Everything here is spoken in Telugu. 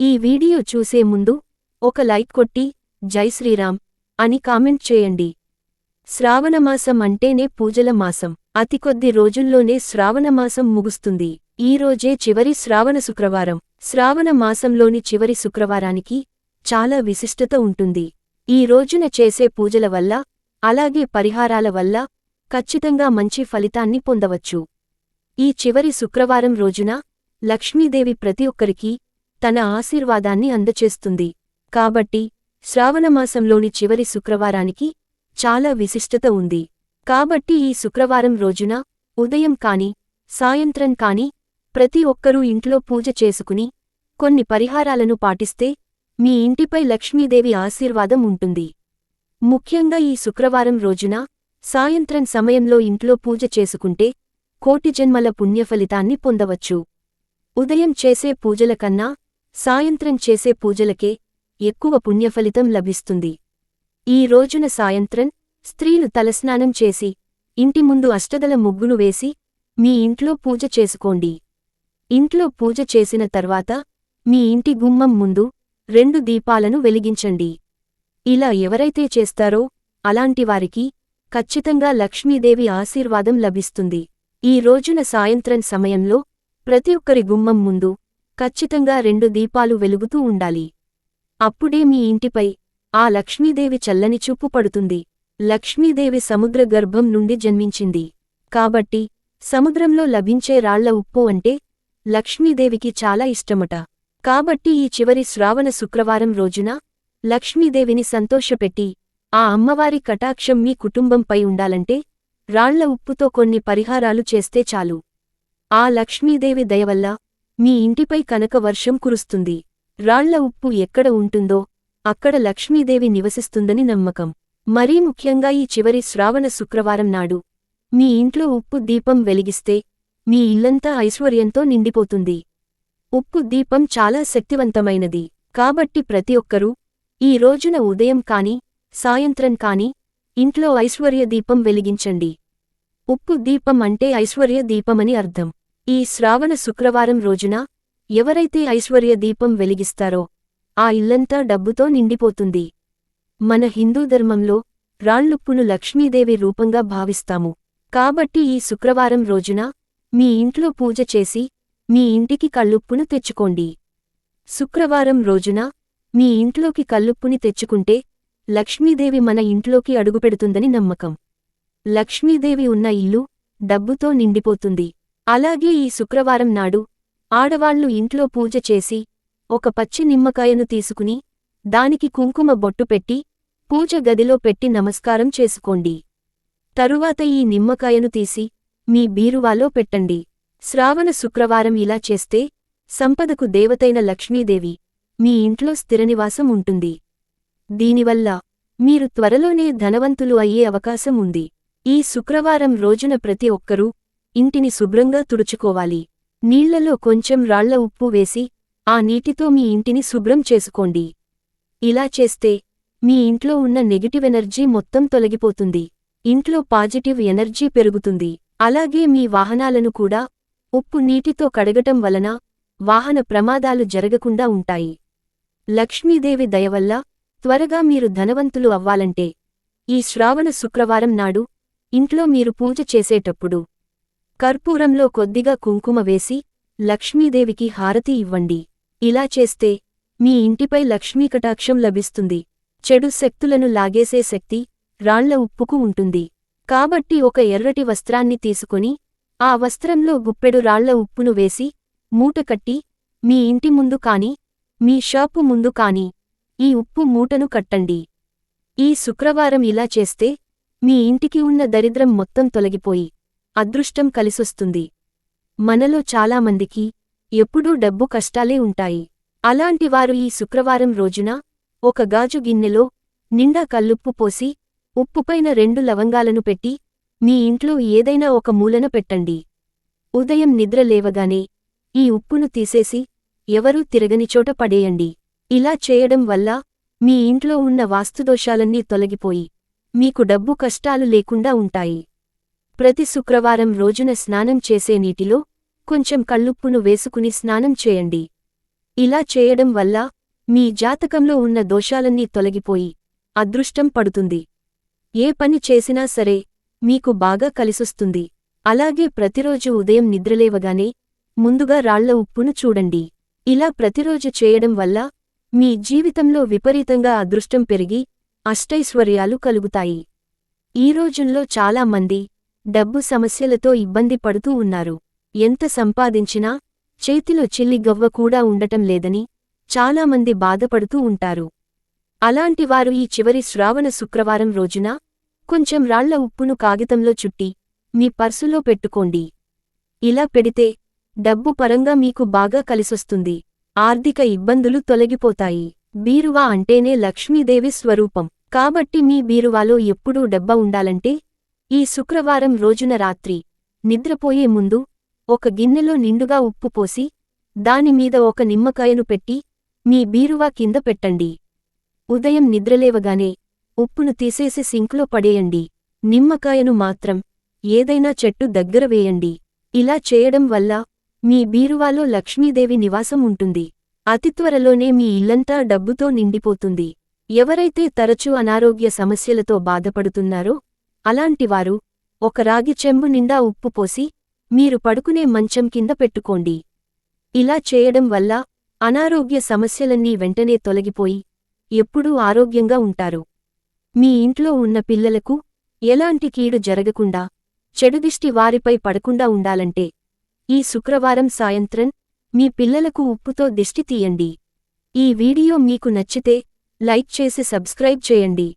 ఈ వీడియో చూసే ముందు ఒక లైక్ కొట్టి జై శ్రీరామ్ అని కామెంట్ చేయండి. శ్రావణమాసం అంటేనే పూజల మాసం. అతి కొద్ది రోజుల్లోనే శ్రావణమాసం ముగుస్తుంది. ఈ రోజే చివరి శ్రావణ శుక్రవారం. శ్రావణ మాసంలోని చివరి శుక్రవారానికి చాలా విశిష్టత ఉంటుంది. ఈ రోజున చేసే పూజల వల్ల అలాగే పరిహారాల వల్ల ఖచ్చితంగా మంచి ఫలితాన్ని పొందవచ్చు. ఈ చివరి శుక్రవారం రోజున లక్ష్మీదేవి ప్రతి ఒక్కరికి తన ఆశీర్వాదాన్ని అందచేస్తుంది. కాబట్టి శ్రావణమాసంలోని చివరి శుక్రవారానికి చాలా విశిష్టత ఉంది. కాబట్టి ఈ శుక్రవారం రోజున ఉదయం కాని సాయంత్రం కాని ప్రతి ఒక్కరూ ఇంట్లో పూజ చేసుకుని కొన్ని పరిహారాలను పాటిస్తే మీ ఇంటిపై లక్ష్మీదేవి ఆశీర్వాదం ఉంటుంది. ముఖ్యంగా ఈ శుక్రవారం రోజున సాయంత్రం సమయంలో ఇంట్లో పూజ చేసుకుంటే కోటి జన్మల పుణ్యఫలితాన్ని పొందవచ్చు. ఉదయం చేసే పూజల కన్నా సాయంత్రం చేసే పూజలకే ఎక్కువ పుణ్యఫలితం లభిస్తుంది. ఈ రోజున సాయంత్రం స్త్రీలు తలస్నానం చేసి ఇంటి ముందు అష్టదల ముగ్గులు వేసి మీ ఇంట్లో పూజ చేసుకోండి. ఇంట్లో పూజ చేసిన తర్వాత మీ ఇంటి గుమ్మం ముందు రెండు దీపాలను వెలిగించండి. ఇలా ఎవరైతే చేస్తారో అలాంటివారికి ఖచ్చితంగా లక్ష్మీదేవి ఆశీర్వాదం లభిస్తుంది. ఈ రోజున సాయంత్రం సమయంలో ప్రతి ఒక్కరి గుమ్మం ముందు ఖచ్చితంగా రెండు దీపాలు వెలుగుతూ ఉండాలి. అప్పుడే మీ ఇంటిపై ఆ లక్ష్మీదేవి చల్లని చూపు పడుతుంది. లక్ష్మీదేవి సముద్ర గర్భం నుండి జన్మించింది. కాబట్టి సముద్రంలో లభించే రాళ్ళ ఉప్పు అంటే లక్ష్మీదేవికి చాలా ఇష్టమట. కాబట్టి ఈ చివరి శ్రావణ శుక్రవారం రోజున లక్ష్మీదేవిని సంతోషపెట్టి ఆ అమ్మవారి కటాక్షం మీ కుటుంబంపై ఉండాలంటే రాళ్ళ ఉప్పుతో కొన్ని పరిహారాలు చేస్తే చాలు. ఆ లక్ష్మీదేవి దయవల్ల మీ ఇంటిపై కనక వర్షం కురుస్తుంది. రాళ్ళ ఉప్పు ఎక్కడ ఉంటుందో అక్కడ లక్ష్మీదేవి నివసిస్తుందని నమ్మకం. మరీ ముఖ్యంగా ఈ చివరి శ్రావణ శుక్రవారం నాడు. మీ ఇంట్లో ఉప్పు దీపం వెలిగిస్తే మీ ఇల్లంతా ఐశ్వర్యంతో నిండిపోతుంది. ఉప్పు దీపం చాలా శక్తివంతమైనది. కాబట్టి ప్రతి ఒక్కరూ ఈ రోజున ఉదయం కాని సాయంత్రం కాని ఇంట్లో ఐశ్వర్య దీపం వెలిగించండి. ఉప్పు దీపం అంటే ఐశ్వర్య దీపమని అర్థం. ఈ శ్రావణ శుక్రవారం రోజున ఎవరైతే ఐశ్వర్య దీపం వెలిగిస్తారో ఆ ఇల్లంతా డబ్బుతో నిండిపోతుంది. మన హిందూ ధర్మంలో రాళ్ళుప్పును లక్ష్మీదేవి రూపంగా భావిస్తాము. కాబట్టి ఈ శుక్రవారం రోజున మీ ఇంట్లో పూజ చేసి మీ ఇంటికి కళ్ళుప్పును తెచ్చుకోండి. శుక్రవారం రోజున మీ ఇంట్లోకి కల్లుప్పుని తెచ్చుకుంటే లక్ష్మీదేవి మన ఇంట్లోకి అడుగుపెడుతుందని నమ్మకం. లక్ష్మీదేవి ఉన్న ఇల్లు డబ్బుతో నిండిపోతుంది. అలాగే ఈ శుక్రవారం నాడు ఆడవాళ్ళు ఇంట్లో పూజ చేసి ఒక పచ్చి నిమ్మకాయను తీసుకుని దానికి కుంకుమ బొట్టు పెట్టి పూజ గదిలో పెట్టి నమస్కారం చేసుకోండి. తరువాత ఈ నిమ్మకాయను తీసి మీ బీరువాలో పెట్టండి. శ్రావణ శుక్రవారం ఇలా చేస్తే సంపదకు దేవతైన లక్ష్మీదేవి మీ ఇంట్లో స్థిరనివాసం ఉంటుంది. దీనివల్ల మీరు త్వరలోనే ధనవంతులు అయ్యే అవకాశం ఉంది. ఈ శుక్రవారం రోజున ప్రతి ఒక్కరూ ఇంటిని శుభ్రంగా తుడుచుకోవాలి. నీళ్ళలో కొంచెం రాళ్ళ ఉప్పు వేసి ఆ నీటితో మీ ఇంటిని శుభ్రం చేసుకోండి. ఇలా చేస్తే మీ ఇంట్లో ఉన్న నెగిటివ్ ఎనర్జీ మొత్తం తొలగిపోతుంది. ఇంట్లో పాజిటివ్ ఎనర్జీ పెరుగుతుంది. అలాగే మీ వాహనాలను కూడా. ఉప్పు నీటితో కడగటం వలన వాహన ప్రమాదాలు జరగకుండా ఉంటాయి. లక్ష్మీదేవి దయవల్ల త్వరగా మీరు ధనవంతులు అవ్వాలంటే ఈ శ్రావణ శుక్రవారం నాడు ఇంట్లో మీరు పూజ చేసేటప్పుడు కర్పూరంలో కొద్దిగా కుంకుమ వేసి లక్ష్మీదేవికి హారతి ఇవ్వండి. ఇలా చేస్తే మీ ఇంటిపై లక్ష్మీకటాక్షం లభిస్తుంది. చెడు శక్తులను లాగేసే శక్తి రాళ్ళ ఉప్పుకు ఉంటుంది. కాబట్టి ఒక ఎర్రటి వస్త్రాన్ని తీసుకొని ఆ వస్త్రంలో గుప్పెడు రాళ్ళ ఉప్పును వేసి మూటకట్టి మీ ఇంటి ముందు కాని మీ షాపు ముందు కాని ఈ ఉప్పు మూటను కట్టండి. ఈ శుక్రవారం ఇలా చేస్తే మీ ఇంటికి ఉన్న దరిద్రం మొత్తం తొలగిపోయి అదృష్టం కలిసొస్తుంది. మనలో చాలామందికి ఎప్పుడూ డబ్బు కష్టాలే ఉంటాయి. అలాంటివారు ఈ శుక్రవారం రోజున ఒక గాజు గిన్నెలో నిండా కల్లుప్పు పోసి ఉప్పుపైన రెండు లవంగాలను పెట్టి మీ ఇంట్లో ఏదైనా ఒక మూలన పెట్టండి. ఉదయం నిద్ర లేవగానే ఈ ఉప్పును తీసేసి ఎవరూ తిరగనిచోట పడేయండి. ఇలా చేయడం వల్ల మీ ఇంట్లో ఉన్న వాస్తుదోషాలన్నీ తొలగిపోయి మీకు డబ్బు కష్టాలు లేకుండా ఉంటాయి. ప్రతి శుక్రవారం రోజున స్నానం చేసే నీటిలో కొంచెం కళ్ళుప్పును వేసుకుని స్నానం చేయండి. ఇలా చేయడం వల్ల మీ జాతకంలో ఉన్న దోషాలన్నీ తొలగిపోయి అదృష్టం పడుతుంది. ఏ పని చేసినా సరే మీకు బాగా కలిసొస్తుంది. అలాగే ప్రతిరోజు ఉదయం నిద్రలేవగానే ముందుగా రాళ్ళ ఉప్పును చూడండి. ఇలా ప్రతిరోజు చేయడం వల్ల మీ జీవితంలో విపరీతంగా అదృష్టం పెరిగి అష్టైశ్వర్యాలు కలుగుతాయి. ఈ రోజుల్లో చాలామంది డబ్బు సమస్యలతో ఇబ్బంది పడుతూ ఉన్నారు. ఎంత సంపాదించినా చేతిలో చిల్లి గవ్వ కూడా ఉండటం లేదని చాలామంది బాధపడుతూ ఉంటారు. అలాంటివారు ఈ చివరి శ్రావణ శుక్రవారం రోజున కొంచెం రాళ్ళ ఉప్పును కాగితంలో చుట్టి మీ పర్సులో పెట్టుకోండి. ఇలా పెడితే డబ్బు పరంగా మీకు బాగా కలిసొస్తుంది. ఆర్థిక ఇబ్బందులు తొలగిపోతాయి. బీరువా అంటేనే లక్ష్మీదేవి స్వరూపం. కాబట్టి మీ బీరువాలో ఎప్పుడూ డబ్బ ఉండాలంటే ఈ శుక్రవారం రోజున రాత్రి నిద్రపోయే ముందు ఒక గిన్నెలో నిండుగా ఉప్పు పోసి దానిమీద ఒక నిమ్మకాయను పెట్టి మీ బీరువా కింద పెట్టండి. ఉదయం నిద్రలేవగానే ఉప్పును తీసేసి సింక్లో పడేయండి. నిమ్మకాయను మాత్రం ఏదైనా చెట్టు దగ్గర వేయండి. ఇలా చేయడం వల్ల మీ బీరువాలో లక్ష్మీదేవి నివాసం ఉంటుంది. అతి త్వరలోనే మీ ఇల్లంతా డబ్బుతో నిండిపోతుంది. ఎవరైతే తరచూ అనారోగ్య సమస్యలతో బాధపడుతున్నారో అలాంటివారు ఒక రాగి చెంబు నిండా ఉప్పు పోసి మీరు పడుకునే మంచం కింద పెట్టుకోండి. ఇలా చేయడం వల్ల అనారోగ్య సమస్యలన్నీ వెంటనే తొలగిపోయి ఎప్పుడూ ఆరోగ్యంగా ఉంటారు. మీ ఇంట్లో ఉన్న పిల్లలకు ఎలాంటి కీడు జరగకుండా చెడుదిష్టి వారిపై పడకుండా ఉండాలంటే ఈ శుక్రవారం సాయంత్రం మీ పిల్లలకు ఉప్పుతో దిష్టి తీయండి. ఈ వీడియో మీకు నచ్చితే లైక్ చేసి సబ్స్క్రైబ్ చేయండి.